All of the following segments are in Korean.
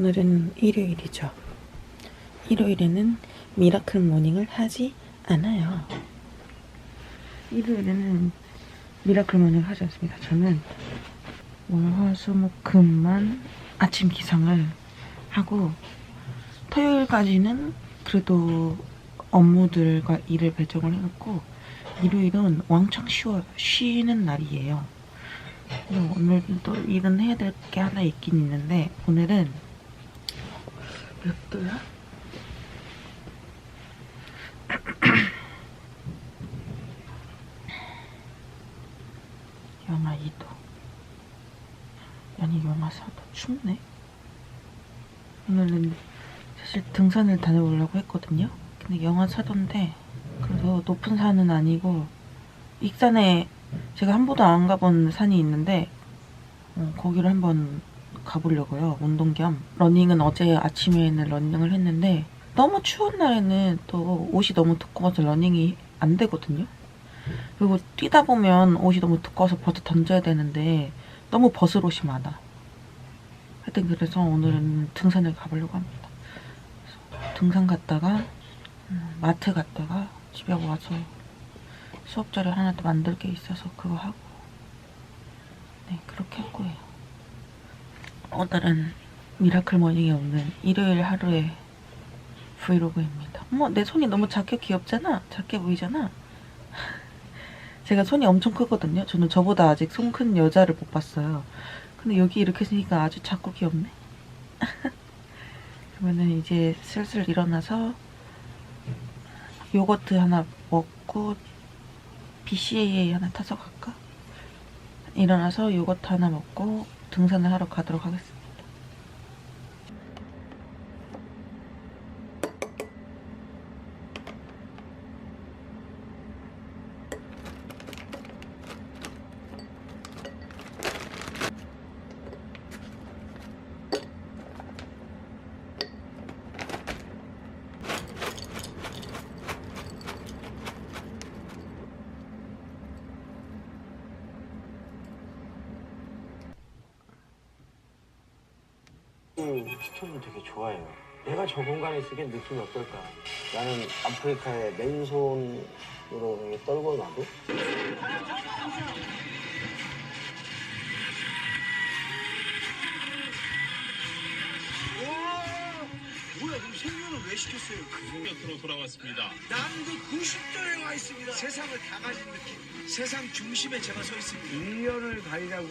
오늘은 일요일이죠. 일요일에는 미라클 모닝을 하지 않아요. 일요일에는 미라클 모닝을 하지 않습니다. 저는 월, 화, 수, 목, 금만 아침 기상을 하고 토요일까지는 그래도 업무들과 일을 배정을 해놓고 일요일은 왕창 쉬어요. 쉬는 날이에요. 오늘도 일은 해야 될 게 하나 있긴 있는데 오늘은 몇 도야? 영하 2도. 아니 영하 4도 춥네. 오늘은 사실 등산을 다녀오려고 했거든요. 근데 영하 4도인데 그래서 높은 산은 아니고 익산에 제가 한 번도 안 가본 산이 있는데 어, 거기를 한번 가보려고요. 운동 겸. 러닝은 어제 아침에는 러닝을 했는데 너무 추운 날에는 또 옷이 너무 두꺼워서 러닝이 안 되거든요. 그리고 뛰다 보면 옷이 너무 두꺼워서 벗어 던져야 되는데 너무 벗을 옷이 많아. 하여튼 그래서 오늘은 등산을 가보려고 합니다. 등산 갔다가 음, 마트 갔다가 집에 와서 수업 자료 하나 더 만들 게 있어서 그거 하고 네 그렇게 할 거예요. 오늘은 미라클 모닝이 없는 일요일 하루의 브이로그입니다. 어머 내 손이 너무 작게 귀엽잖아. 작게 보이잖아. 제가 손이 엄청 크거든요. 저는 저보다 아직 손 큰 여자를 못 봤어요. 근데 여기 이렇게 있으니까 아주 작고 귀엽네. 그러면은 이제 슬슬 일어나서 요거트 하나 먹고 BCAA 하나 타서 갈까? 일어나서 요거트 하나 먹고 등산을 하러 가도록 하겠습니다. 그 스토리는 되게 좋아해요. 내가 저 공간에 있으면 느낌이 어떨까? 나는 아프리카의 맨손으로 이렇게 떨고 놔도 뭐야 그럼 생명을 왜 시켰어요? 그 곁으로 돌아왔습니다. 남도 90도에 와 있습니다. 세상을 다 가진 느낌. 세상 중심에 제가 서 있습니다. 1년을 가리라고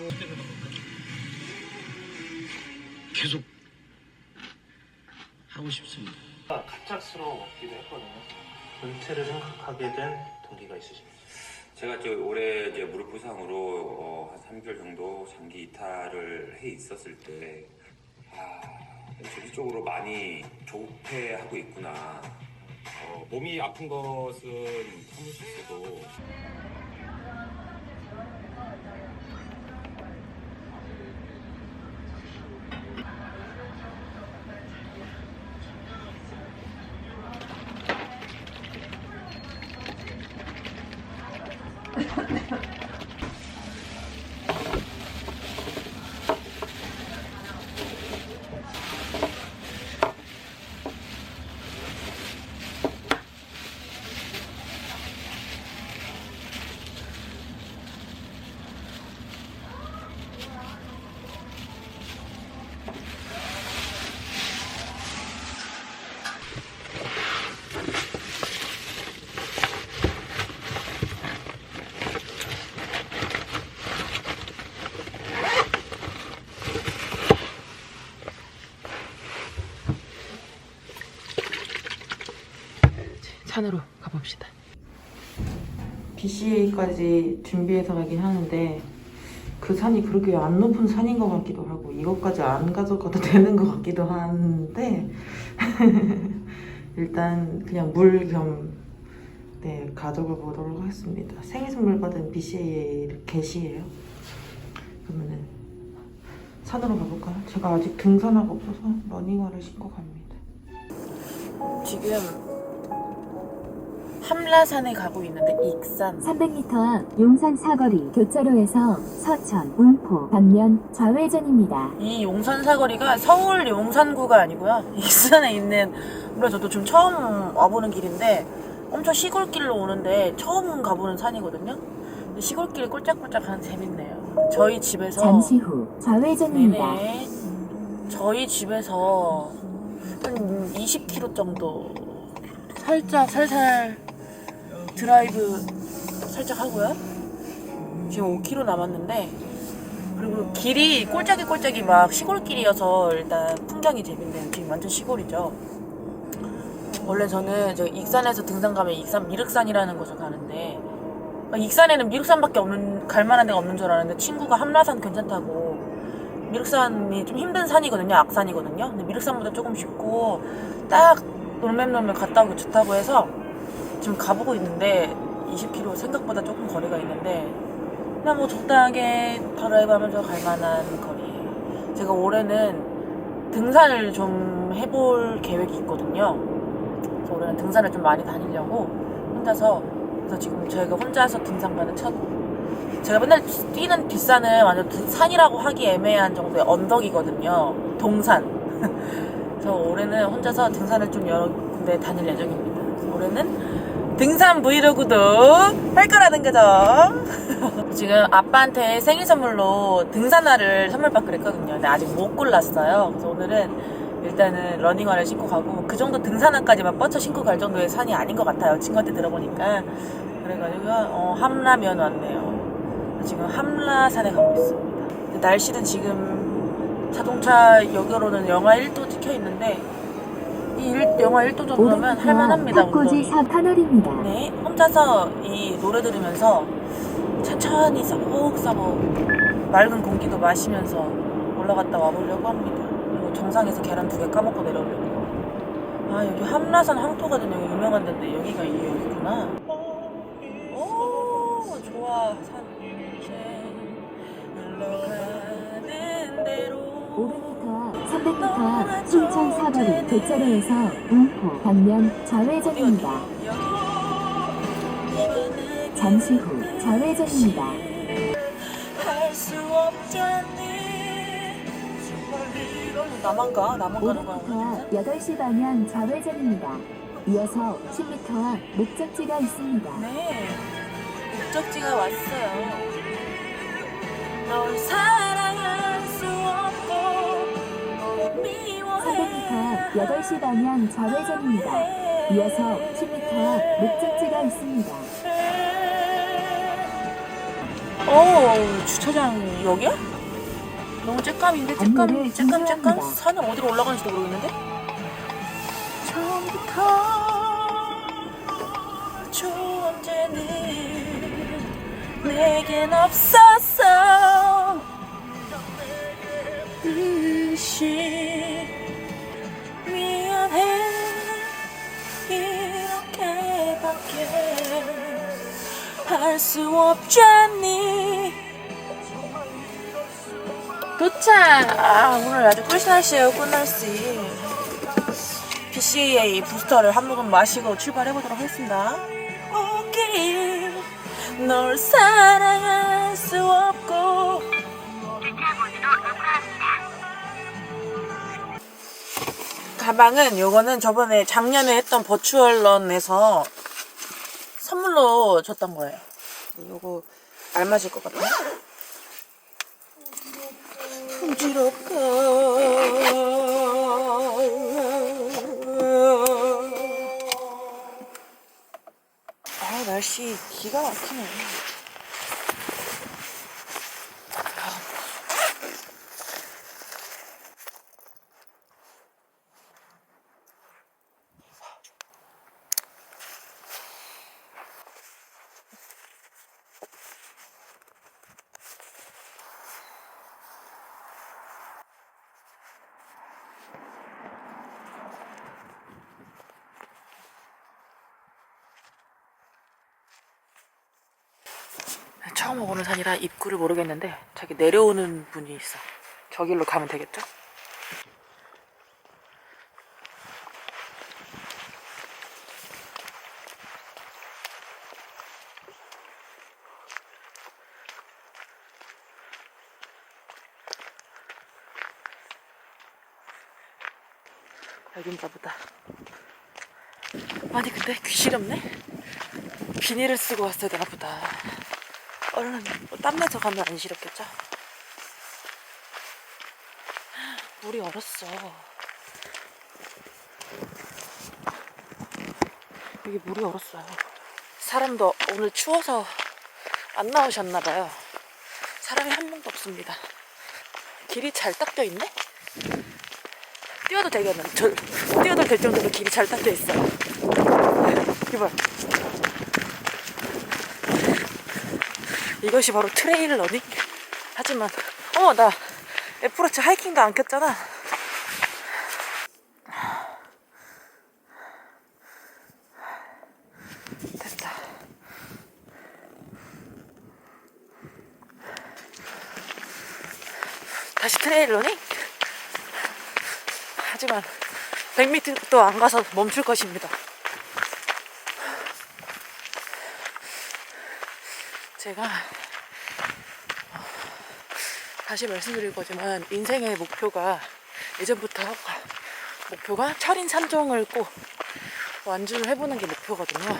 하고 싶습니다. 갑작스러웠기도 했거든요. 은퇴를 생각하게 된 동기가 있으십니까? 제가 저 올해 이제 무릎 부상으로 어, 한 3개월 정도 장기 이탈을 해 있었을 때, 아, 정신적으로 많이 조급해하고 있구나. 어, 몸이 아픈 것은 참을 수 있어도 산으로 가봅시다. BCA까지 준비해서 가긴 하는데 그 산이 그렇게 안 높은 산인 것 같기도 하고 이것까지 안 가져가도 되는 것 같기도 한데 일단 그냥 물 겸 네, 가져가 보도록 하겠습니다. 생일 선물 받은 BCA 게시예요. 그러면은 산으로 가볼까요? 제가 아직 등산화가 없어서 러닝화를 신고 갑니다. 지금 함라산에 가고 있는데 익산 300m 앞 용산 사거리 교차로에서 서천, 운포, 방면 좌회전입니다. 이 용산 사거리가 서울 용산구가 아니고요. 익산에 있는 물론 저도 좀 처음 와보는 길인데 엄청 시골길로 오는데 처음 가보는 산이거든요. 근데 시골길 꼴짝꼴짝하는 재밌네요. 저희 집에서 잠시 후 좌회전입니다. 저희 집에서 한 20km 정도 살짝 살살 드라이브 살짝 하고요. 지금 5km 남았는데 그리고 길이 꼴짝이 꼴짝이 막 시골길이어서 일단 풍경이 재밌네요. 지금 완전 시골이죠. 원래 저는 저 익산에서 등산 가면 익산 미륵산이라는 곳을 가는데 아, 익산에는 미륵산밖에 없는 갈 만한 데가 없는 줄 알았는데 친구가 함라산 괜찮다고 미륵산이 좀 힘든 산이거든요. 악산이거든요. 근데 미륵산보다 조금 쉽고 딱 놀면놀면 갔다 오기 좋다고 해서 지금 가보고 있는데 20km 생각보다 조금 거리가 있는데 그냥 뭐 적당하게 드라이브 하면서 갈 만한 거리예요. 제가 올해는 등산을 좀 해볼 계획이 있거든요. 그래서 올해는 등산을 좀 많이 다니려고 혼자서 그래서 지금 저희가 혼자서 등산 가는 첫 제가 맨날 뛰는 뒷산은 완전 드- 산이라고 하기 애매한 정도의 언덕이거든요. 동산. 그래서 올해는 혼자서 등산을 좀 여러 군데 다닐 예정입니다. 올해는 등산 브이로그도 할 거라는 거죠. 지금 아빠한테 생일 선물로 등산화를 선물 받기로 했거든요. 근데 아직 못 골랐어요. 그래서 오늘은 일단은 러닝화를 신고 가고 그 정도 등산화까지만 뻗쳐 신고 갈 정도의 산이 아닌 것 같아요. 친구한테 들어보니까. 그래가지고 어, 함라면 왔네요. 지금 함라산에 가고 있습니다. 날씨는 지금 자동차 여기로는 영하 1도 찍혀 있는데 이 일- 영하 1도 정도면 500m 할만합니다. 탁고지 운동이. 사 터널입니다. 네, 혼자서 이 노래 들으면서 천천히 싸복싸복 맑은 공기도 마시면서 올라갔다 와보려고 합니다. 그리고 정상에서 계란 두 개 까먹고 내려오려고. 아, 여기 함라산 황토가든 여기 유명한 데인데 여기가 이 여기구나. 오, 좋아. 산 이제 흘러가는 대로 500m 앞 300m 앞 순천 사거리 교차로에서 운포, 방면 좌회전입니다. 잠시 후 좌회전입니다. 없잖니 나만 가? 나만 가는 거야 500m 앞 8시 방향 좌회전입니다. 이어서 10m 앞 목적지가 있습니다. 네 목적지가 왔어요 널 사랑 300m 미워해 앞 8시 방향 좌회전입니다. 이어서 10m 앞 목적지가 있습니다. 오 주차장 여기야? 너무 쬐감인데 쬐감 안내를 쬐감. 산을 어디로 올라가는지도 모르겠는데 처음부터 존재는 내겐 없었어 의심 미안해 이렇게밖에 할 수 없잖니 도착! 아, 오늘 아주 꿀 날씨예요, 꿀 날씨. BCAA 부스터를 한 모금 마시고 출발해보도록 하겠습니다. 오케이. 널 사랑할 수 가방은 요거는 저번에 작년에 했던 버추얼런에서 선물로 줬던 거예요. 요거 알맞을 것 같아요. 부지럽고 아 날씨 기가 막히네 처음 오는 산이라 입구를 모르겠는데 저기 내려오는 분이 있어 저 길로 가면 되겠죠? 여긴가 보다 아니 근데 귀실 없네? 비닐을 쓰고 왔어야 되나 보다 얼른 뭐 땀내서 가면 안 시렵겠죠? 물이 얼었어. 여기 물이 얼었어요. 사람도 오늘 추워서 안 나오셨나봐요. 사람이 한 명도 없습니다. 길이 잘 닦여 있네? 뛰어도 되겠는데, 저, 뛰어도 될 정도로 길이 잘 닦여 있어요. 이봐. 이것이 바로 트레일 러닝? 하지만, 어머, 나 애플워치 하이킹도 안 켰잖아. 됐다. 다시 트레일 러닝? 하지만 100m도 안 가서 멈출 것입니다. 제가 어, 다시 말씀드릴 거지만 인생의 목표가 예전부터 목표가 철인 산정을 꼭 완주를 해보는 게 목표거든요.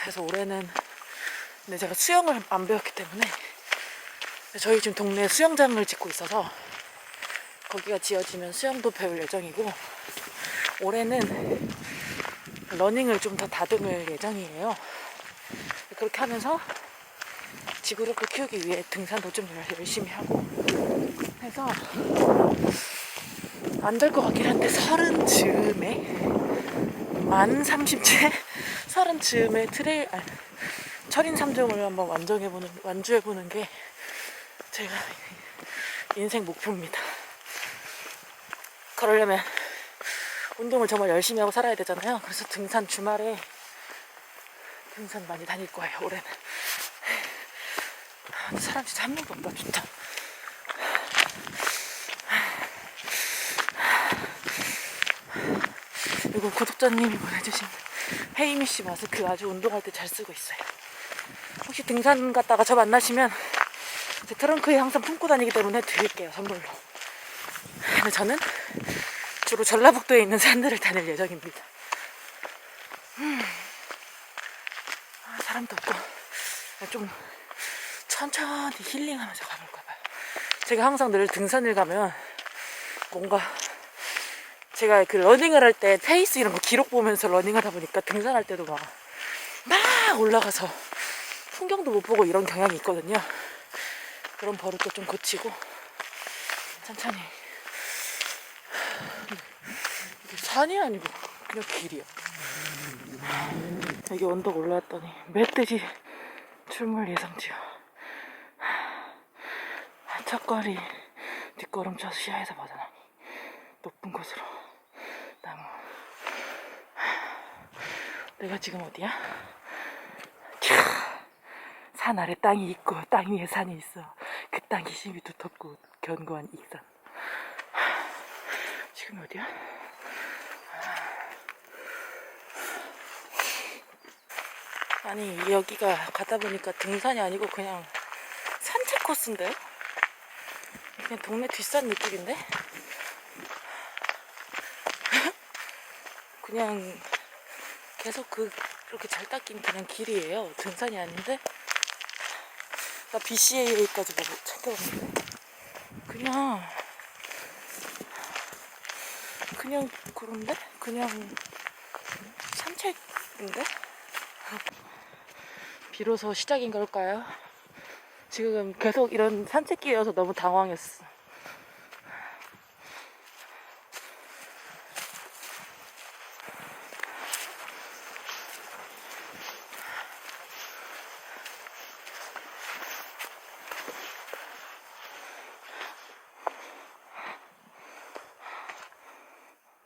그래서 올해는 근데 제가 수영을 안 배웠기 때문에 저희 지금 동네에 수영장을 짓고 있어서 거기가 지어지면 수영도 배울 예정이고 올해는 러닝을 좀 더 다듬을 예정이에요. 그렇게 하면서 지구력을 키우기 위해 등산도 좀 열심히 하고 해서 안 될 것 같긴 한데 서른 즈음에 만 30채 서른 즈음에 트레일 아니, 철인 3종을 한번 완정해보는 완주해보는 게 제가 인생 목표입니다. 그러려면 운동을 정말 열심히 하고 살아야 되잖아요. 그래서 등산 주말에 등산 많이 다닐 거예요. 올해는. 아, 사람 진짜 한 명도 없다. 좋다. 이거 구독자님이 보내주신 헤이미 씨 마스크 아주 운동할 때 잘 쓰고 있어요. 혹시 등산 갔다가 저 만나시면 제 트렁크에 항상 품고 다니기 때문에 드릴게요 선물로. 근데 저는 주로 전라북도에 있는 산들을 다닐 예정입니다. 음. 없고 좀 천천히 힐링하면서 가볼까 봐요. 제가 항상 늘 등산을 가면 뭔가 제가 그 러닝을 할 때 페이스 이런 거 기록 보면서 러닝하다 보니까 등산할 때도 막, 막 올라가서 풍경도 못 보고 이런 경향이 있거든요. 그런 버릇도 좀 고치고 천천히. 이게 산이 아니고 그냥 길이야. 여기 언덕 올라왔더니 멧돼지 출몰 예상지요. 턱걸이 뒷걸음쳐서 시야에서 벗어나니 높은 곳으로 나무. 내가 지금 어디야? 캬, 산 아래 땅이 있고 땅 위에 산이 있어. 그 땅이 힘이 두텁고 견고한 이 산. 지금 어디야? 아니 여기가 가다 보니까 등산이 아니고 그냥 산책 코스인데요? 그냥 동네 뒷산 느낌인데? 그냥 계속 그 그렇게 잘 닦인 그냥 길이에요. 등산이 아닌데 나 BCAA까지 보고 챙겨봤는데 그냥 그냥 그런데 그냥 산책인데 비로소 시작인 걸까요? 지금 계속 이런 산책길이어서 너무 당황했어.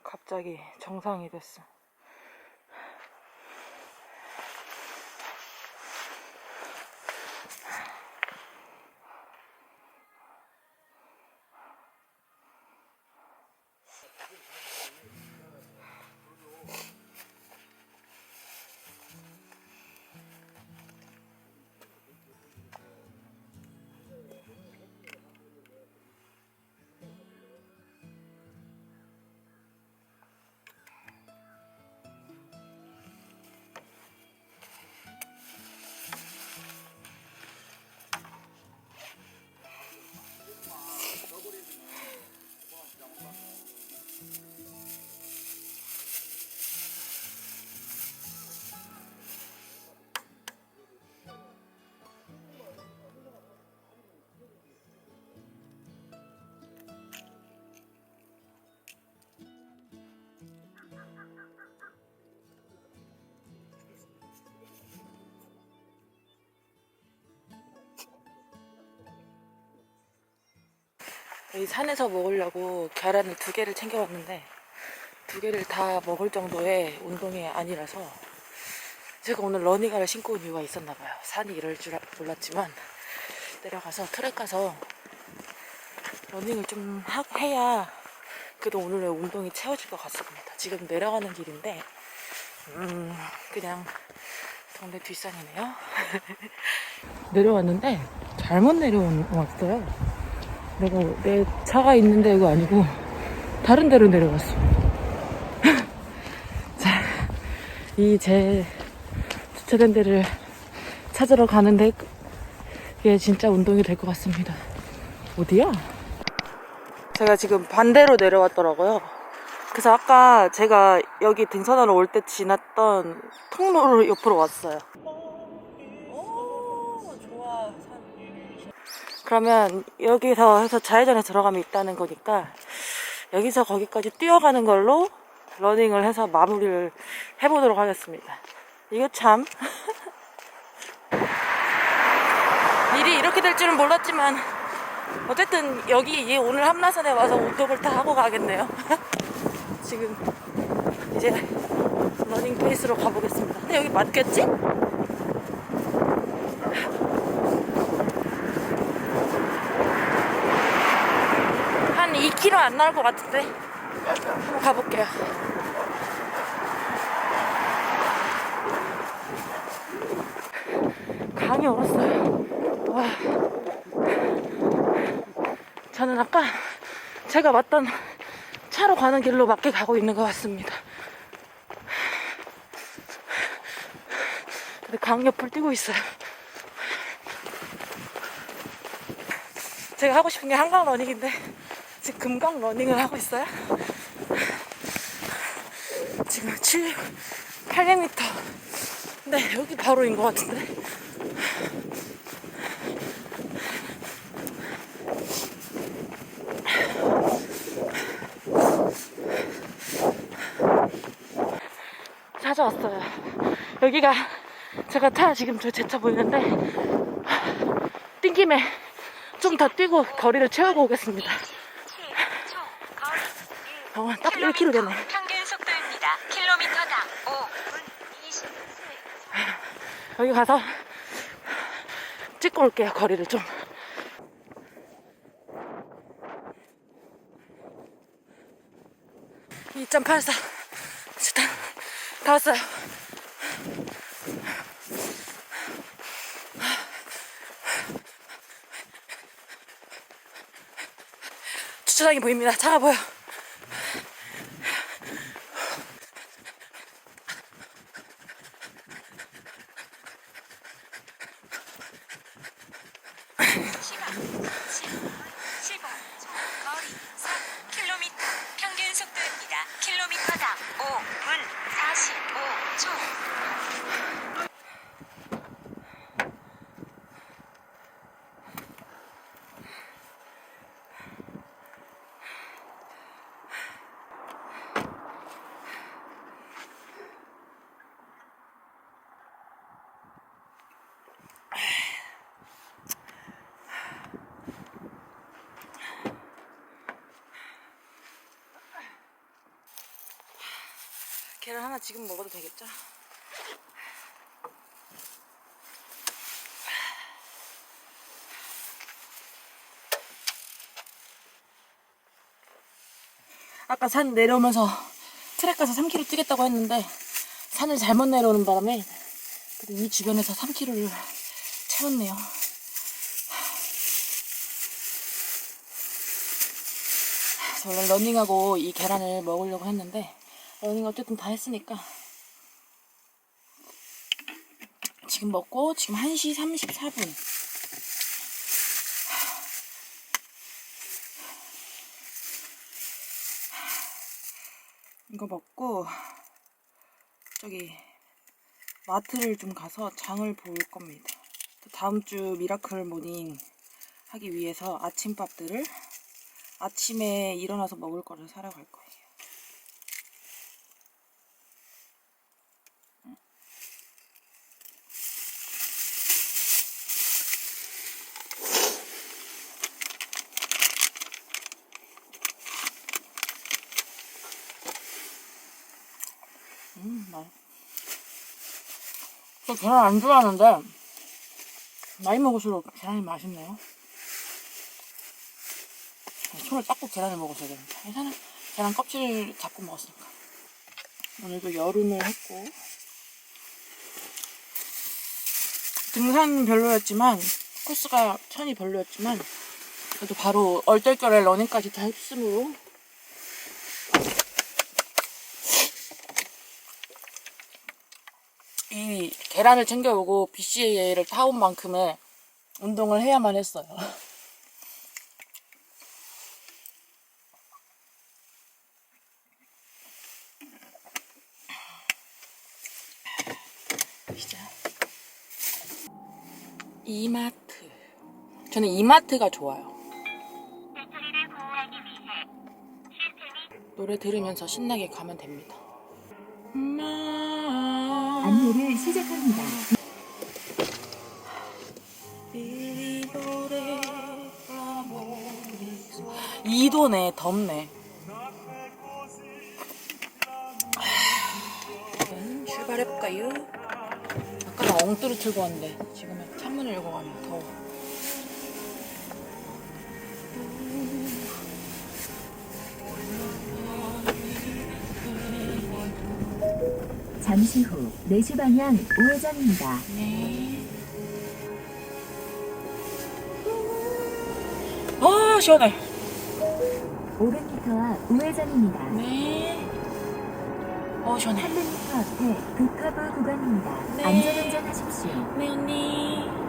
갑자기 정상이 됐어. 여기 산에서 먹으려고 계란을 두 개를 챙겨왔는데 두 개를 다 먹을 정도의 운동이 아니라서 제가 오늘 러닝화를 신고 온 이유가 있었나 봐요. 산이 이럴 줄 알- 몰랐지만 내려가서 트랙 가서 러닝을 좀 하, 해야 그래도 오늘의 운동이 채워질 것 같습니다. 지금 내려가는 길인데 음 그냥 동네 뒷산이네요. 내려왔는데 잘못 내려왔어요. 내가 내 차가 있는 데가 아니고 다른 데로 내려갔어. 자, 이 제 주차된 데를 찾으러 가는데 이게 진짜 운동이 될 것 같습니다. 어디야? 제가 지금 반대로 내려왔더라고요. 그래서 아까 제가 여기 등산하러 올 때 지났던 통로를 옆으로 왔어요. 그러면 여기서 해서 좌회전에 들어가면 있다는 거니까 여기서 거기까지 뛰어가는 걸로 러닝을 해서 마무리를 해보도록 하겠습니다. 이거 참 일이 이렇게 될 줄은 몰랐지만 어쨌든 여기 이 오늘 함라산에 와서 운동을 다 하고 가겠네요. 지금 이제 러닝 페이스로 가보겠습니다. 근데 여기 맞겠지? 한 2km 안 나올 것 같은데 한번 가볼게요. 강이 얼었어요. 와. 저는 아까 제가 왔던 차로 가는 길로 맞게 가고 있는 것 같습니다. 근데 강 옆을 뛰고 있어요. 제가 하고 싶은 게 한강 러닝인데 지금 금강 러닝을 하고 있어요. 지금 7, 800m. 네, 여기 바로인 것 같은데. 찾아왔어요. 여기가 제가 차 지금 저 제 차 보이는데 뛴 김에 좀 더 뛰고 거리를 채우고 오겠습니다. 어, 딱 1km 되네. 평균 속도입니다. 킬로미터당 5분 20. 여기 가서 찍고 올게요. 거리를 좀. (2.84) 일단 다 왔어요 주차장이 보입니다 차가 보여 시간 15초 거리 3km 평균 속도입니다. 킬로미터당 5분 45초. 계란 하나 지금 먹어도 되겠죠? 아까 산 내려오면서 트랙 가서 3km 뛰겠다고 했는데 산을 잘못 내려오는 바람에 이 주변에서 3km를 채웠네요. 원래 러닝하고 이 계란을 먹으려고 했는데 러닝 어쨌든 다 했으니까 지금 먹고 지금 1시 34분 이거 먹고 저기 마트를 좀 가서 장을 볼 겁니다. 또 다음 주 미라클 모닝 하기 위해서 아침밥들을 아침에 일어나서 먹을 거를 사러 갈 거예요. 음, 맛. 저 계란 안 좋아하는데 나이 먹을수록 계란이 맛있네요. 손을 닦고 계란을 먹었어야 되는데 괜찮아. 계란 껍질을 잡고 먹었으니까. 오늘도 여름을 했고 등산 별로였지만 코스가 천이 별로였지만 그래도 바로 얼떨결에 러닝까지 다 했으므로 이 계란을 챙겨오고 BCAA를 타온 만큼의 운동을 해야만 했어요. 이마트. 저는 이마트가 좋아요. 노래 들으면서 신나게 가면 됩니다. 안내를 시작합니다. 이도네 덥네 출발해볼까요? 아까 나 엉뚜루 틀고 왔는데 지금은 창문을 열고 가면 더워 잠시 후 4시 방향 우회전입니다. 네. 아 시원해 500m 앞 우회전입니다. 네. 어 시원해 300m 앞에 급커브 구간입니다. 네. 안전운전 하십시오. 네 언니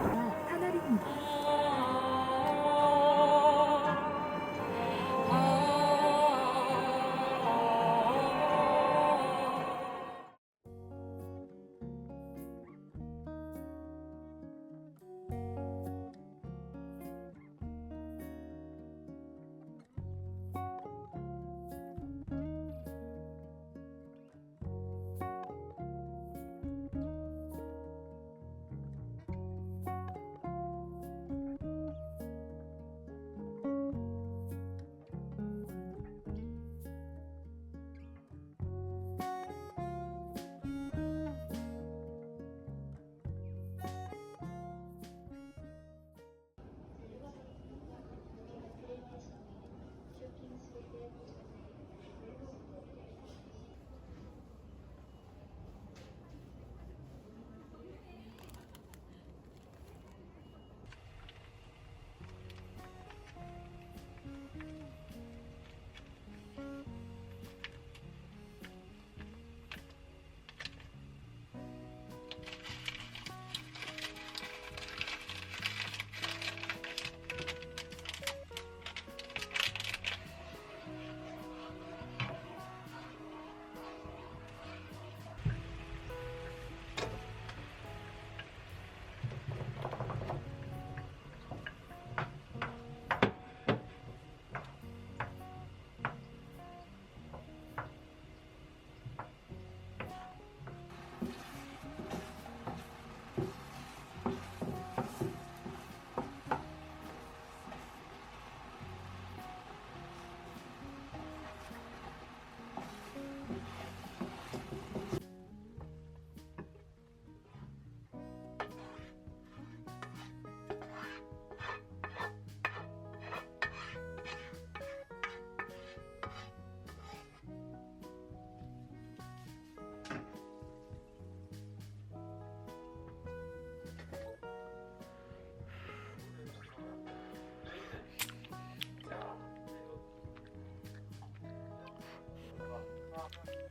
여러분.